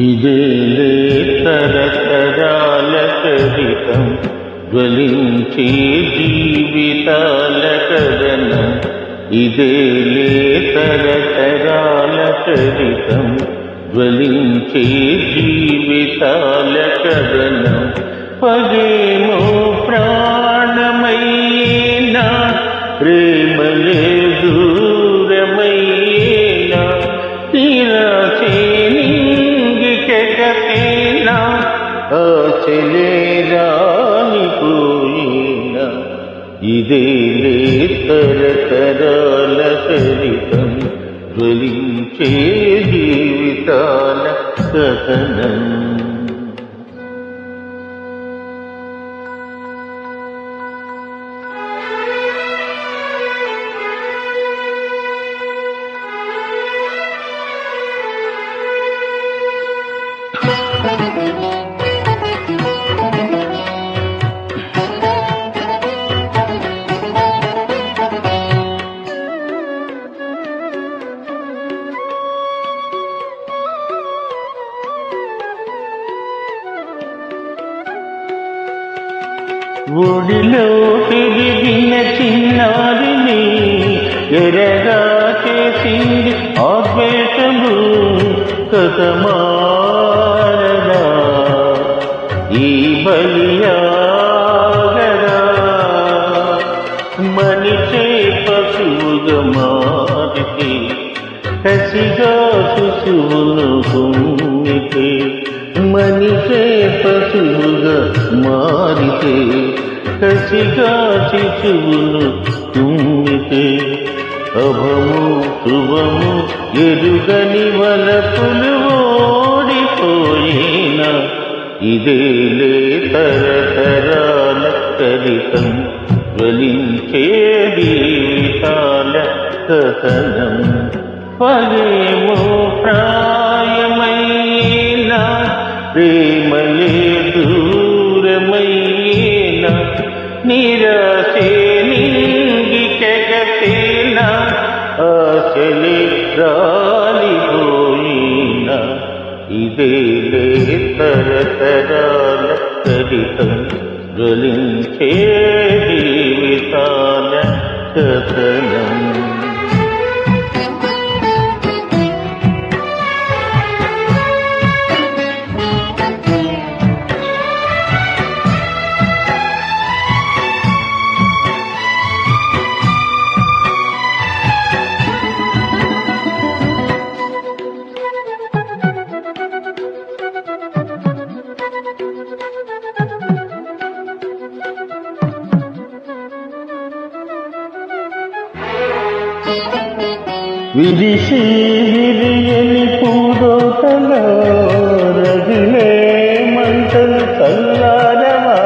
ఇదేలే తరతరాల చరితం జ్వలించే జీవితాల కథనం ఇదేలే తరతరాల చరితం జ్వలించే జీవితాల కథనం పగేమో ఆశలే రానిపోయినా ఇదే తరతరాల చరితం జ్వలించే జీవితాల కథనం ఒడిలో తిరిగిన చిన్నారిని ఎరగా చేసింది ఆద్వేషము కథమారదా ఈ బలియాగరా మనిషే పశువుగా మారితే కసిగా శిశువును మనిషే పశువుగా మారితే కసిగా శిశువును కుమ్మితే అభము శుభము ఎరుగని వలపులు ఓడిపోయిన. ఇదేలే తరతరాల చరితం జ్వలించే జీవితాల కథనం పగేమో ప్రాయమైనా ప్రేమలే ఆశలే రాలిపోయినా ఇదేలే తరతరాల చరితం జ్వలించే జీవితాల కథనం. విరిసి విరియని పూదోతల రగిలే మంటలు చల్లారవా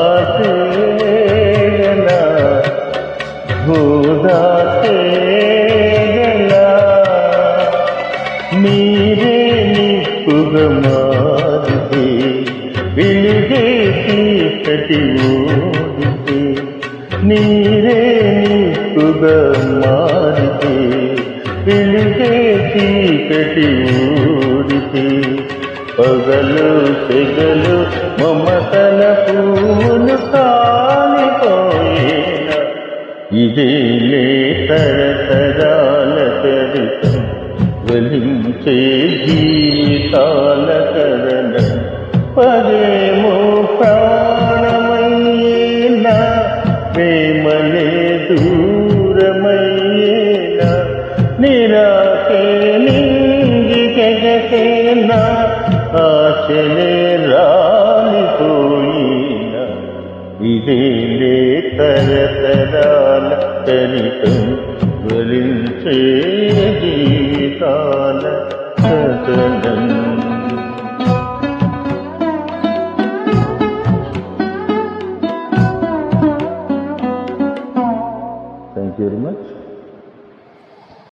ఆసేనా భూదాసేనా మీరే నిప్పుగా మారితే వెలుగే చీకటి ఓడితే నీరే నిప్పుగా చీకటి ఊరితే పగలు తెగలు మమతల పూలు కాలిపోయే ఇదేలే తరతరాల చరితం వెలించే జీవితాల కరణ పదేమో నింగికెగసేనా ఆశలే రాలిపోయిన ఇదేలే తరతరాల చరితం వలించే జీవితాల కథనం